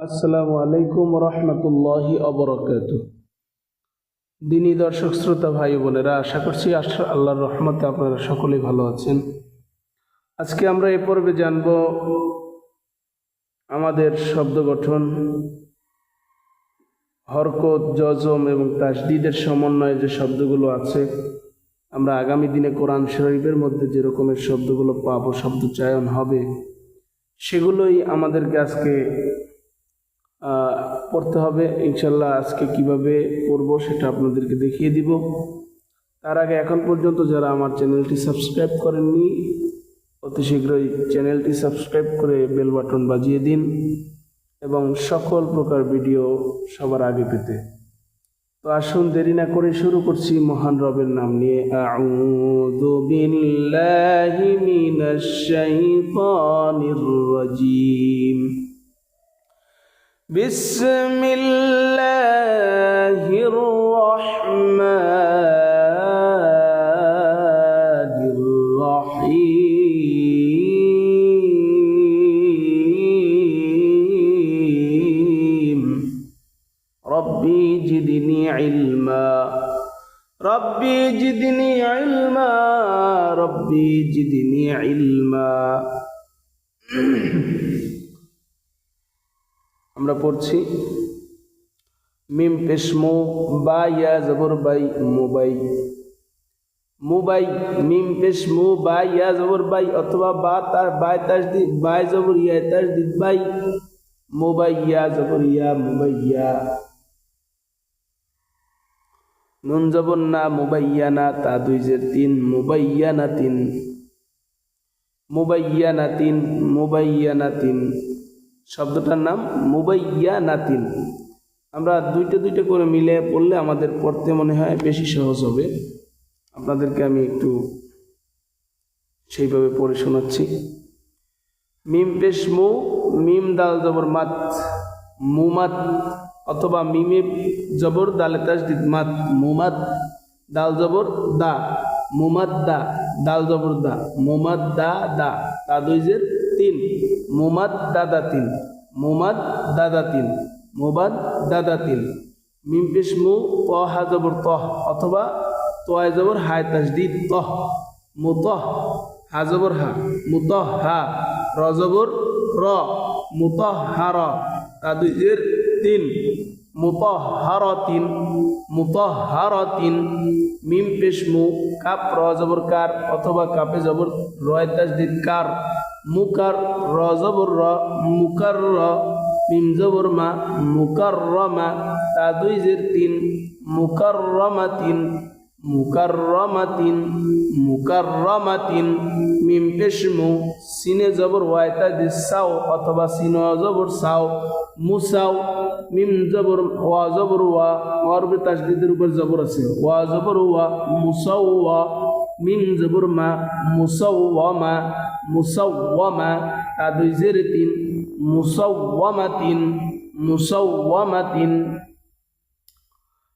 আসসালামু আলাইকুম রহমতুল্লাহি অবরকাত। দিনী দর্শক, শ্রোতা, ভাই বোনেরা, আশা করছি আল্লাহর রহমতে আপনারা সকলেই ভালো আছেন। আজকে আমরা এ পর্বে জানব আমাদের শব্দ গঠন, হরকত জজম এবং তাসদিদের সমন্বয়ে যে শব্দগুলো আছে। আমরা আগামী দিনে কোরআন শরীফের মধ্যে যে রকমের শব্দগুলো পাবো, শব্দ চয়ন হবে, সেগুলোই আমাদেরকে আজকে পড়তে হবে। ইনশাল্লাহ আজকে কীভাবে পড়ব সেটা আপনাদেরকে দেখিয়ে দিব। তার আগে এখন পর্যন্ত যারা আমার চ্যানেলটি সাবস্ক্রাইব করেননি, অতি শীঘ্রই চ্যানেলটি সাবস্ক্রাইব করে বেল বাটন বাজিয়ে দিন এবং সকল প্রকার ভিডিও সবার আগে পেতে। তো আসুন দেরি না করে শুরু করছি মহান রবের নাম নিয়ে। আউযু بسم الله الرحمن الرحيم. ربي زدني علما. ربي زدني علما. ربي زدني علما. পড়ছি মিম পেশমো, বা ইয়া জবর বাই মোবাই। মুবাই, মিম পেশমু, বা ইয়া জবর বাই, অথবা বা তার বাই তাসদি বাই জবর ইয়া তাসদিদ বাই মোবাই ইয়া জবর ইয়া মুবাইয়া নুন জবর না মুবাইয়ানা তা দুই যে তিন মুবাইয়ানা তিন। মুবাইয়ানা তিন মুবাইয়ানা তিন। শব্দটার নাম মুবাইয়া নাতিন আমরা দুইটা দুইটা করে মিলে পড়লে আমাদের পড়তে মনে হয় বেশি সহজ হবে। আপনাদেরকে আমি একটু সেইভাবে পড়ে শোনাচ্ছি। মিম পেশ মু, মিম দাল জবর মাত, মুমাত, অথবা মিমে জবর দালে তাস তাসদিদ মাত, মুমাত, দাল জবর দা মুমাদ দা, দাল জবর দা মুমাদ দা দা, তা দুইজের তিন। মুমাদ দাদা তিন মুমাদ দাদা তিন মুবাদ দাদা তিন মিম পেশ মু, ত, হা, জবর, তহ অথবা তয় জবর, হায় তাজদি তহ। মুতহ হা, জবর, হা। মুতহ হা, র, জবর, র। মুতহ হা, র। তা দুইজের তিন। মুতহ মুতহারাতিন মুতহারাতিন মিম পেশমু কাপ, র, জবর, কার অথবা কাপে জবর, রয়, তাজদিদ, কার। মুকার র জবর র, মুকার র, মিম জবর মা, মুকার রমা তা দুই জের তিন, মুকার রমাতিন মুকাররমাতিন মুকাররমাতিন মিম পেশমু সিনে জবর ওয়াইতা দিসাও অথবা সিন জবর সাও মুসাও মিম জবর ওয়া জবর ওয়া উপরে তাসদিদের উপর জবর আছে, ওয়া জবর ওয়া মুসাও ওয়া মিম জবর মা মুসাও মা মুসাও মা তা দুই জের তিন মুসাওয়ামাতিন মুসাওয়ামাতিন।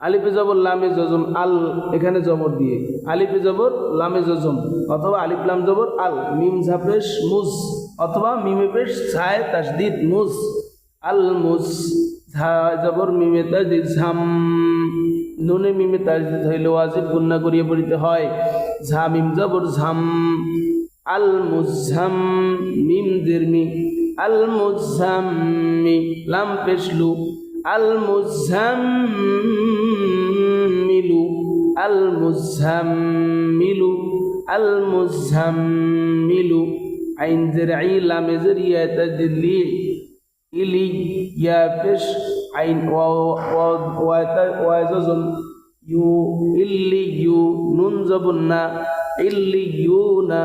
আলিফে জবর, লামে জজম, আল এখানে জবর দিয়ে। আলিফে জবর, লামে জজম, অথবা আলিফ, লাম জবর, আল। মিম ঝাপেশ, মুজ, অথবা মিমে পেশ ছায় তাসদিদ, মুজ। আল মুজ জবর, মিমে তাসদিদ, ঝাম। নুনে মিমে তাসদিদ হইলে ওয়াজিব গুন্না করিয়ে পড়িতে হয়। ঝা মিম জবর ঝাম। আল মুজাম মিম দিরমি, আল মুজাম্মি লাম পেশলু, আল মুজাম্মিলু আল মুজাম্মিলু আল মুজাম্মিলু আইন জের আই লামে জের ইয়া তাজলি ইলি ইয়া পেশ, আইন ওয়া ওয়া ওয়া ওয়া ইউ ইল্লি ইউ নুন জবন্না, ইল্লি ইউনা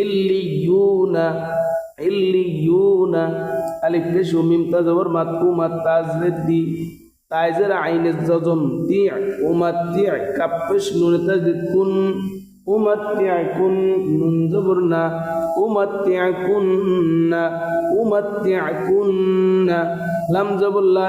ইল্লি ইউনা ইল্লি ইউনা। আলিফ পেশ ও মিম তা জবর মাত কু মাত তাজরে দি। তাইজের আইনে জজম তি উমাতি কাপেশ নুনে তাজদিদ কুন। নুন জবর না উমাতি কুন্না উমাতি কুন্না লাম জবর লা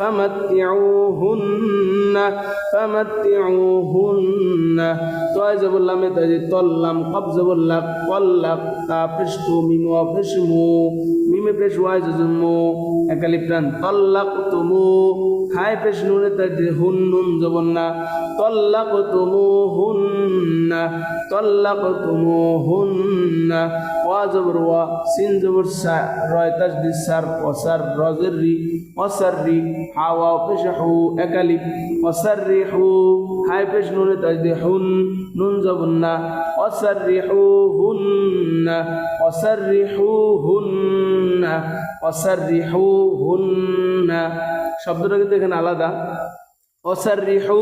فمتعوهن فمتعوهن طايز بالله متاجي طلم قبض بالله قلق تابشتو ميمو أبشمو ميمو بش وايز زمو أكاليبتان طلقتمو هاي بش نون تاجي هنن زبنا طلقتموهن طلقتموهن وازبر وسين زبر سا رايتاج دي سر وسر رازري وسري হাওয়া পেশ হু একালিপ ওসার রি হু হাই পেশ নুনে তাজদি হুন নুন জবন্না ওসার রি হু হুন্না ওসার রি হু হুন্না ওসার রি হু হুন্না শব্দটা কিন্তু এখানে আলাদা। অসারিহু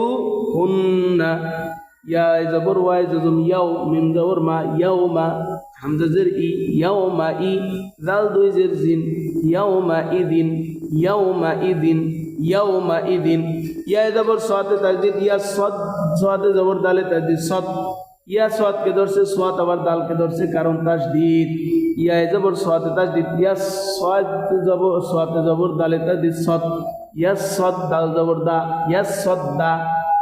হুন্না ইয়া জবর ওয়াই জজম, ইয়াও, মিম জবর, মা, ইয়াও, মা, হামজা জের, ই, ইয়াও, মা, ই, জাল দুই জের, জিন, ইয়াও, মা ইদিন ইয়াও মা ইদিন ইয়াও মা ইদিন ইয়া জবর সাতে তাজদিদ, ইয়া সদ সাতে জবর দালে তাজদিদ সদ ইয়া সোয়াদকে ধরছে সোয়াদ আবার দালকে ধরছে, কারণ তাজদিদ। ইয়া জবর সোয়াতে তাজদিদ, ইয়া সোয়াদ জবর, সোয়াতে জবর দালে তাজদিদ সদ ইয়া সদ দাল জবর দা, ইয়া সদ দা।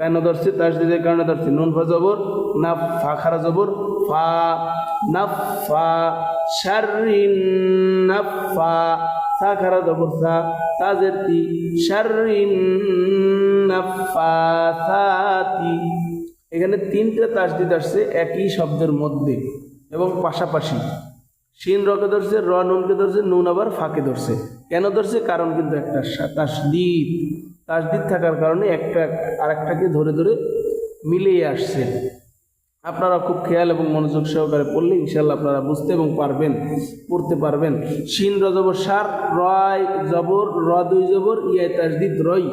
কেন ধরছে তাসদিদের কারণে ধরছে। নুন ফা জবর নাফ ফা খারা জবর, ফা নাফ ফা সার রিন নাফ ফা, সা খারা জবর, সা তাজের তি সার রিন নাফ সাতি এখানে তিনটা তাসদিদ আসছে একই শব্দের মধ্যে এবং পাশাপাশি। শিন রকে ধরছে, র নুনকে ধরছে, নুন আবার ফাঁকে ধরছে। কেন ধরছে? কারণ কিন্তু একটা তাসদিদ। তাসদিদ থাকার কারণে একটা, আরেকটাকে ধরে ধরে মিলিয়ে আসছে। আপনারা খুব খেয়াল এবং মনোযোগ সহকারে পড়লে ইনশাল্লাহ আপনারা বুঝতে এবং পারবেন, পড়তে পারবেন। শিন জবর, সার, রয় জবর, র দুই জবর, ইয়া তাসদিদ রই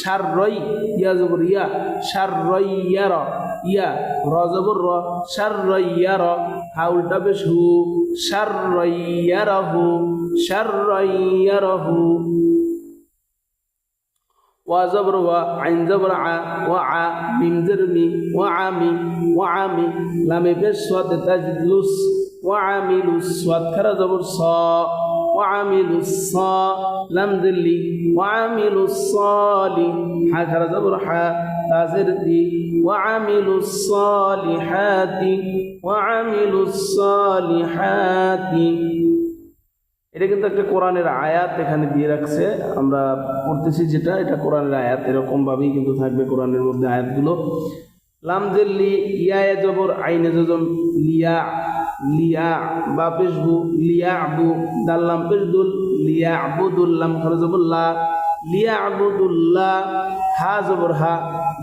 সার রই ইয়া জবর, ইয়া, সার রই ইয়া, র ইয়া, র জবর, র, সার রই ইয়া, র হা উল্টা বেশ হু, সার রই ইয়া, র হু, সার রই ইয়া, র হু وزبر وعين زبر ع وع ميم زرمي وعامي وعامي لام بس صاد تجد لس وعامل الصاد كرا زبر صا وعامل الصا لم ذلي وعامل الصالح ح كرا زبر ح تازر دي وعامل الصالحات وعامل الصالحات এটা কিন্তু একটা কোরআনের আয়াত এখানে দিয়ে রাখছে। আমরা পড়তেছি যেটা, এটা কোরআনের আয়াত। এরকম ভাবেই কিন্তু থাকবে কোরআনের মধ্যে আয়াতগুলো। লামজেল্লি ইয়া এ জবর আইনে জজম লিয়া লিয়া বা পেশবু, লিয়া আবু দাল্লাম পেশদুল লিয়া আবুদুল্লাম খরজবুল্লাহ লিয়া আবুদুল্লাহ হা জবর হা,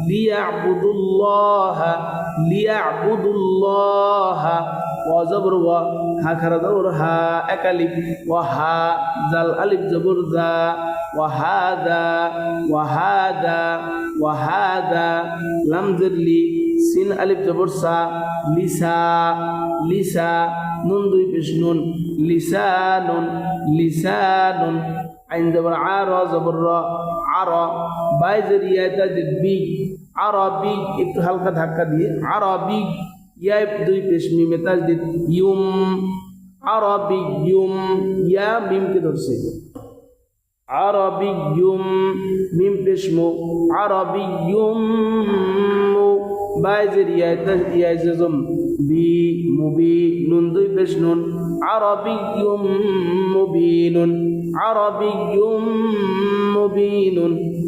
লিয়া আবুদুল্লাহ লিয়া আবুদুল্লাহ ওয়াজবর ওয়া হা খারা জবর হা হা জাল আলিফ জবর জা ওয়া হাদা ওয়া হাদা লাম জেরলি সিন আলিফ জবর সা, লিসা লিসা, নুন দুই পেশ নুন লিসানুন লিসানুন আইন জবর আর জবর র আর বাইজের ইয়াটা বি আরবি একটু হালকা ধাক্কা দিয়ে আরবি ইয়া দুই পেশ মিমে তাজদিদ। ইউম আরবি ইউম ইয়া মিমকে ধরছে। আরবি ইউম মিম পেশ মু। আরবি ইউম বাইজের ইয়াটা ইয়াই জজম বি মুবি নুন, দুই পেশ নুন। আরবি ইউম মুবিনুন আরবি ইউম মুবিনুন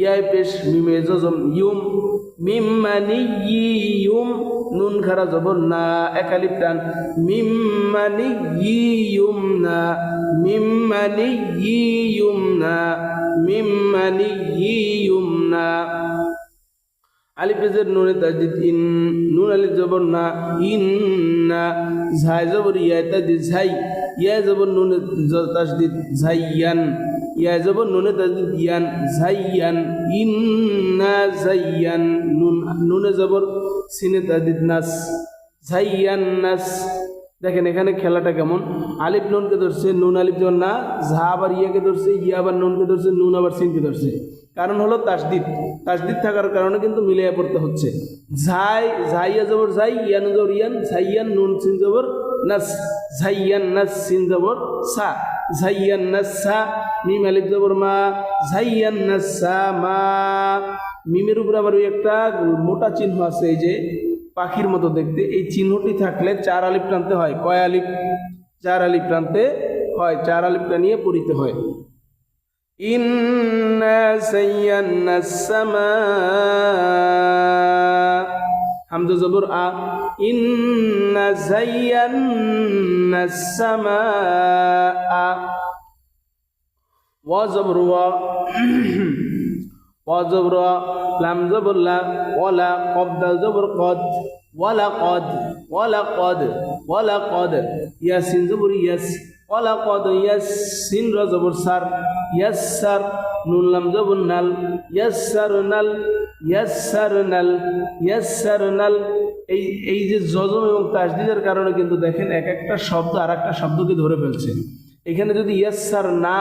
ইয়াই পেশ মিমে জজম ইউম, মিম মানি ইউম, নুন খারা জবর না একালিপ টান। মিম মানি ইউম না, মিম মানি ইউম না, মিম মানি ইউম না। আলিফ পেজের নুনে তাজদিদ ইন, নুন আলিফ জবর না, ইন না। ঝাই জবর ইয়াই তাজদিদ ঝাই, ইয়াই জবর নুনে তাজদিদ ঝাইয়ান। ইয়া জবর নুনে তাজদিদ, ইয়ান ঝাইয়ান ইন্না ঝাইয়ান নুন, নুনে জবর, সিনে তাজদিদ নাস ঝাইয়ান নাস। দেখেন এখানে খেলাটা কেমন? আলিফ নুনকে ধরছে, নুন আলিফ যখন না, ঝা আবার ইয়াকে ধরছে ইয়া আবার নুনকে ধরছে, নুন আবার সিনকে ধরছে। কারণ হলো তাসদিদ তাসদিদ থাকার কারণে কিন্তু মিলিয়ে পড়তে হচ্ছে। ঝাই, ঝাইয়া জবর ঝাই, ইয়ান জবর ইয়ান, ঝাইয়ান নুন সিন জবর নাস, ঝাইয়ান নাস সিন জবর সা, ঝাইয়ান নাস সা। মিম আলিফ জবর মা ঝাইয়ান নাস সা মা মিমের উপর আবার ওই একটা মোটা চিহ্ন আছে, এই যে পাখির মতো দেখতে। এই চিহ্নটি থাকলে চার আলিফ টানতে হয়। কয় আলিফ? চার আলিফ টানতে হয়। চার আলিফটা নিয়ে পড়িতে হয়। হামজা জবর আ। ইন্না সাইয়ান্না সামা ওয়া জবর ওয়া ওয়া জবর ওয়া, লাম জবর লা ওয়ালা কদ দাল জবর কদ ওয়ালা কদ ওয়ালা কদ ওয়ালা কদ ইয়াসিন জবর ইয়াস ওয়ালা কদ ইয়াস সিন র জবর সার ইয়াস সার নুন লাম জবর নাল ইয়াস সার নাল ইয়াস সার নাল ইয়াস সার নাল। এই এই যে জজম এবং তাসদিদের কারণে কিন্তু দেখেন এক একটা শব্দ আর একটা শব্দকে ধরে ফেলছে। এখানে যদি ইয়াস স্যার না,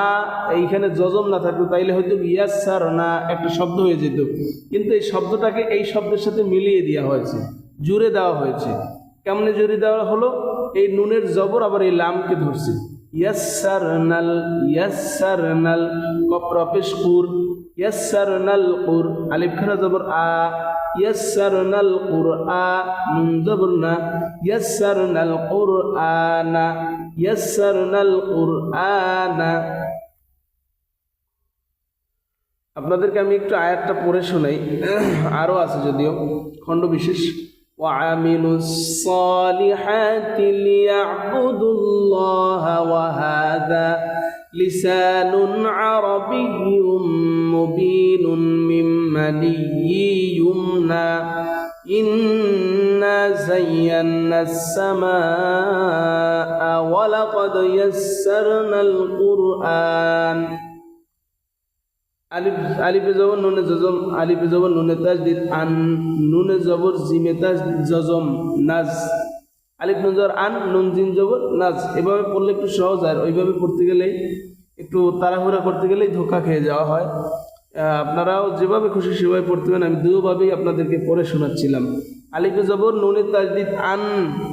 এইখানে যজম না থাকতো, তাইলে হয়তো ইয়াস স্যার না, একটা শব্দ হয়ে যেত। কিন্তু এই শব্দটাকে এই শব্দের সাথে মিলিয়ে দেওয়া হয়েছে, জুড়ে দেওয়া হয়েছে। কেমনে জুড়ে দেওয়া হলো? এই নুনের জবর আবার এই লামকে ধরছে। Yes sir yes sir yes sir আলিফ জবর আ। জবর না। يسرنا القرآن আপনাদেরকে আমি একটু আয়াতটা পড়ে শোনাই আরও আছে যদিও খণ্ড বিশেষ وعملوا الصالحات ليعبدوا الله وهذا لسان عربي مبين من مني يمنى إنا زينا السماء ولقد يسرنا القرآن আলিফ আলিফে জবর নুনে জজম আলিফে জবর নুনে তাজদিদ আন নুনে জবর জিমে তাজ জজম নাজ আলিফ নুন জবর আন নুন জিন জবর নাজ এভাবে পড়লে একটু সহজ আর ওইভাবে পড়তে গেলে একটু তাড়াহুড়া করতে গেলেই ধোকা খেয়ে যাওয়া হয় আহ, আপনারাও যেভাবে খুশি সেভাবে পড়তে পারেন আমি দুভাবেই আপনাদেরকে পড়ে শোনাচ্ছিলাম আলিফে জবর, নুনে তাজদিদ আন।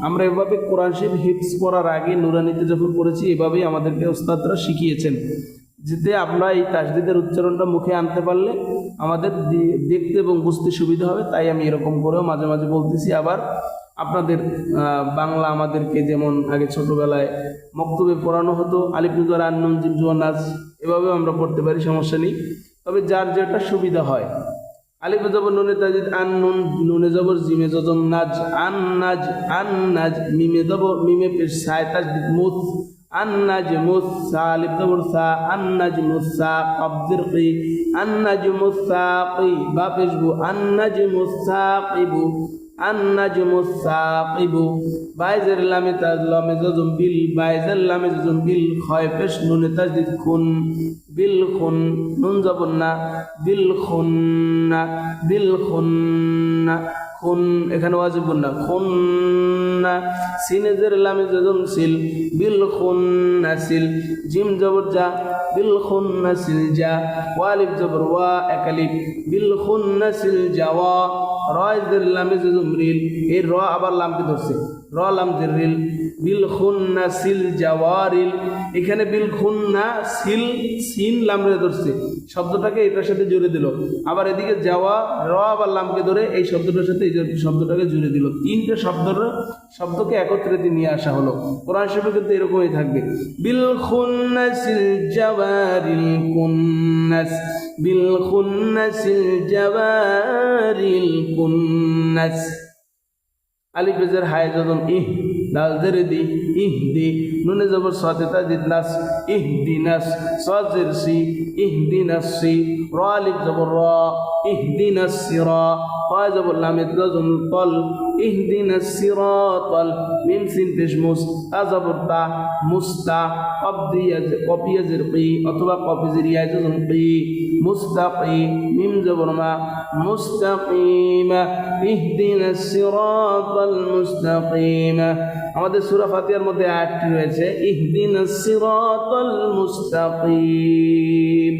আমরা এভাবে কোরআন শরীফ হিপস পড়ার আগে নুরানিতে যখন পড়েছি, এভাবেই আমাদেরকে ওস্তাদরা শিখিয়েছেন। যেতে আমরা এই তাসদিদের উচ্চারণটা মুখে আনতে পারলে আমাদের দেখতে এবং বুঝতে সুবিধা হবে, তাই আমি এরকম করেও মাঝে মাঝে বলতেছি। আবার আপনাদের বাংলা আমাদেরকে যেমন আগে ছোটবেলায় মক্তবে পড়ানো হতো আলিপুজোর আন্নুন জিমজুয়া নাচ, এভাবেও আমরা পড়তে পারি, সমস্যা নেই। তবে যার যেটা সুবিধা হয় আলিফ জবর নুনে তাজিদ, আন নুন, নুনে জবর, জিমে জজম, নাজ, আন নাজ আন নাজ, মিমে জবর, মিমে পেশ, সায়, তাজদিদ মুস আন নাজ মুস সা, আলিফ জবর, সা, আন নাজ মুসা কবজির কি আন নাজ মুসাকি বা পেশবু আন নাজ মুসাকিবু আন লামে জজম বিল, বাইজের লামে জজম বিল খয় পেশ নুনে তাজদিদ খুন, বিল খুন, নুন জবর না, বিল খুন্না বিল খুন্না খুন, এখানে ওয়াজিব না খুন্না সিনেজের লামে জজম সিল, বিল খুন্না সিল, জিম জবর যা, বিল খুন্না সিল যা, ওয়ালিফ জবর ওয়া একালিফ বিল খুন্না সিল যাওয়া জজম রিল এই র আবার লামকে ধরছে। র লাম জিরিল বিল খুন্না সিল জাওয়ারিল। এখানে বিল খুন্না সিল, সিন ধরছে। শব্দটাকে এটার সাথে জুড়ে দিল। আবার এদিকে যাওয়া র আবার লামকে ধরে এই শব্দটার সাথে এই শব্দটাকে জুড়ে দিল। তিনটে শব্দর শব্দকে একত্রিত নিয়ে আসা হলো। কোরআন শরীফে কিন্তু এরকমই থাকবে। বিল খুন্নাসিল জাওয়ারিল কুন্নাস। বিল খুন্নাসিল জাওয়ারিল কুন্নাস। আলিফ বেজের হায় যদন ইহ। দাল জেরে দি ইহ দি নুনে জবর সাথে তাজিদ নাস ইহ দি নাস সাজের সি ইহ দি নাস সি র আলিফ জবর র ইহ দি নাস সি র। قال جبر لام يتلازم طل اهدنا الصراط من سين تشمس أزبر تا مستا قبضي قبي زرقي أطبع قبي زريا جزم قي مستقي ميم جبر ما مستقيم اهدنا الصراط المستقيم আমাদের সূরা ফাতিহার মধ্যে আয়াতটি রয়েছে ইহদিনা সিরাতাল মুস্তাকিম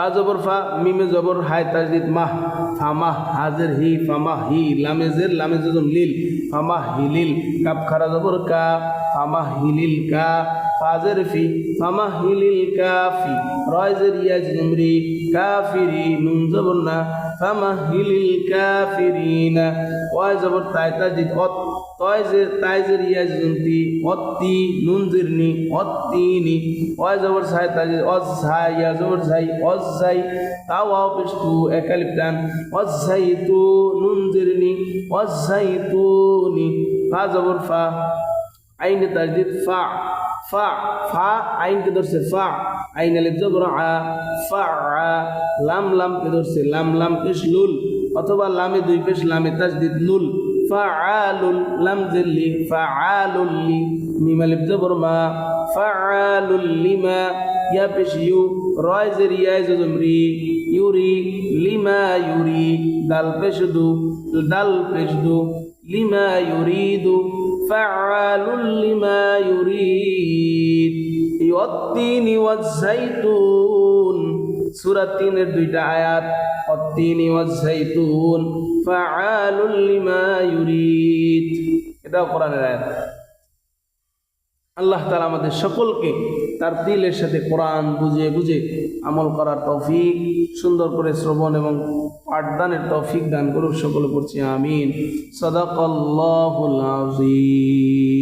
ফা জবর ফা, মিমে জবর হায় তাজদিদ, মাহ ফামাহ হাজের হি ফামাহ হি লামে জের লামে জজম লিল ফামাহ হিলিল কাপ খারা জবর কা ফামাহ হিলিল কা ফাজের ফি ফামাহ হিলিল কাফি রয় জের ইয়াজ জুমরি কাফিরি নুন জবর না ফামাহ হিলিল কাফিরিনা ওয়াই জবর তাই, তাজদিদ, অত তয় যে তাই জের ইয়াজ জুমতি অত্তি নুন জিরনি, অত্তিনি ওয়াই জবর সাই তাজদিদ অজ সাই ইয়া জবর সাই অজ সাই তাও আও পেশতু একালিপ টান অজ তু নুন জিরনি, অজ সাই তুনি ফা জবর ফা, আইন তাজদিদ ফা ফা ফা আইন কে ধরছে ফা, আইন আলিফ জবর আ, ফা লাম লাম কে ধরছে, লাম লাম পেশ লুল অথবা লামে দুই পেশ লামে তাজদিদ লুল ফাআলুল লাম জিল্লি ফাআলুল লি মিম আলিফ জবর মা ফাআলুল লিমা ইয়া পেশ ইউ রয় জের ইয়ায় জজমরি ইউরি লিমা ইউরি দাল পেশ দু দাল পেশ দু লিমা ইউরিদু ফাআলুল লিমা ইউরিদ ইয়ত্তিনি ওয়াজ-জাইতুন সূরা 3 এর দুইটা আয়াত অত্তিনি ওয়াজ-জাইতুন ফাআলুল লিমা ইউরিদ। এটা কোরআনের আয়াত। আল্লাহ তালা আমাদের সকলকে তার দিলের সাথে কোরআন বুঝে বুঝে আমল করার তৌফিক, সুন্দর করে শ্রবণ এবং পাঠদানের তৌফিক দান করুক সকলে করছি আমিন। সদাকল্লাহুল আজিম